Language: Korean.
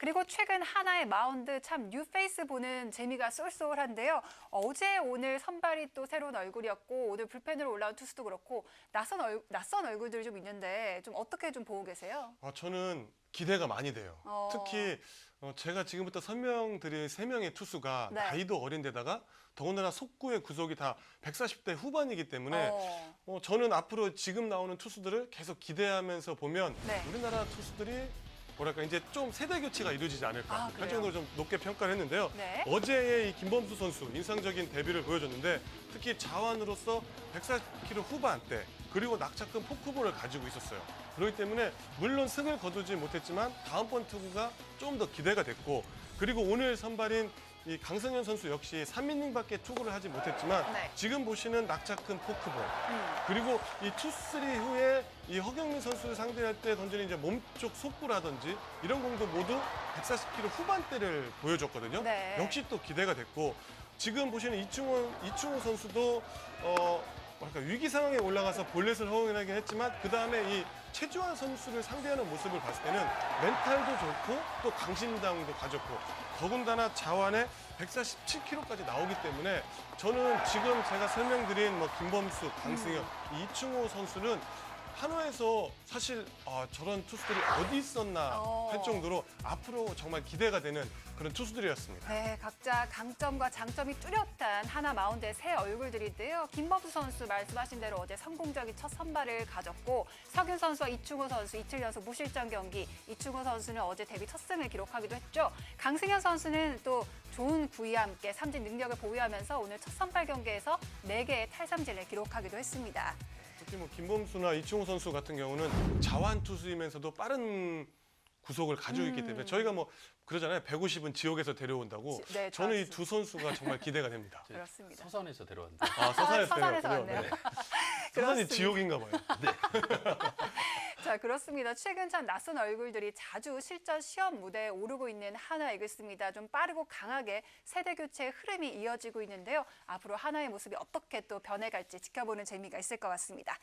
그리고 최근 하나의 마운드 참 뉴페이스 보는 재미가 쏠쏠한데요. 어제 오늘 선발이 또 새로운 얼굴이었고 오늘 불펜으로 올라온 투수도 그렇고 낯선, 얼, 낯선 얼굴들이 좀 있는데 좀 어떻게 좀 보고 계세요? 아, 저는 기대가 많이 돼요. 어. 특히 어, 제가 지금부터 설명드릴 세 명의 투수가 네. 나이도 어린데다가 더군다나 속구의 구속이 다 140대 후반이기 때문에 어. 어, 저는 앞으로 지금 나오는 투수들을 계속 기대하면서 보면 네. 우리나라 투수들이 뭐랄까 이제 좀 세대 교체가 이루어지지 않을까 아, 할? 정도로 좀 높게 평가를 했는데요. 네. 어제의 이 김범수 선수 인상적인 데뷔를 보여줬는데 특히 자완으로서 140km 후반대 그리고 낙차큰 포크볼을 가지고 있었어요. 그렇기 때문에 물론 승을 거두지 못했지만 다음번 투구가 좀 더 기대가 됐고 그리고 오늘 선발인 이 강승현 선수 역시 3이닝밖에 투구를 하지 못했지만 네. 지금 보시는 낙차큰 포크볼 음. 그리고 이 투쓰리 후에 이 허경민 선수를 상대할 때 던지는 이제 몸쪽 속구라든지 이런 공도 모두 140km 후반대를 보여줬거든요. 네. 역시 또 기대가 됐고 지금 보시는 이충호 이충호 선수도 어 뭐랄까 위기 상황에 올라가서 볼넷을 허용하긴 했지만 그 다음에 이 최주환 선수를 상대하는 모습을 봤을 때는 멘탈도 좋고 또 강심장도 가졌고 더군다나 자완에 147km까지 나오기 때문에 저는 지금 제가 설명드린 뭐 김범수, 강승현, 이 이충호 선수는 한화에서 사실 아, 저런 투수들이 어디 있었나 어. 할 정도로 앞으로 정말 기대가 되는 그런 투수들이었습니다. 네, 각자 강점과 장점이 뚜렷한 하나 마운드의 새 얼굴들인데요. 김범수 선수 말씀하신 대로 어제 성공적인 첫 선발을 가졌고 석윤 선수와 이충호 선수 이틀 연속 무실점 경기. 이충호 선수는 어제 데뷔 첫 승을 기록하기도 했죠. 강승현 선수는 또 좋은 구위와 함께 삼진 능력을 보유하면서 오늘 첫 선발 경기에서 네개의 탈삼진을 기록하기도 했습니다. 특히 뭐 김범수나 이충호 선수 같은 경우는 자완 투수이면서도 빠른 구속을 가지고 있기 때문에 저희가 뭐 그러잖아요. 150은 지옥에서 데려온다고. 지- 네, 저는 이다두 선수가 정말 기대가 됩니다. 이제 그렇습니다. 서산에서 데려왔는데. 아, 서산에서 서산에서 데려왔군요. 왔네요. 네. 서산이 그렇습니다. 지옥인가 봐요. 자, 그렇습니다. 최근 참 낯선 얼굴들이 자주 실전 시험 무대에 오르고 있는 하나 이글스입니다. 좀 빠르고 강하게 세대 교체의 흐름이 이어지고 있는데요. 앞으로 하나의 모습이 어떻게 또 변해갈지 지켜보는 재미가 있을 것 같습니다.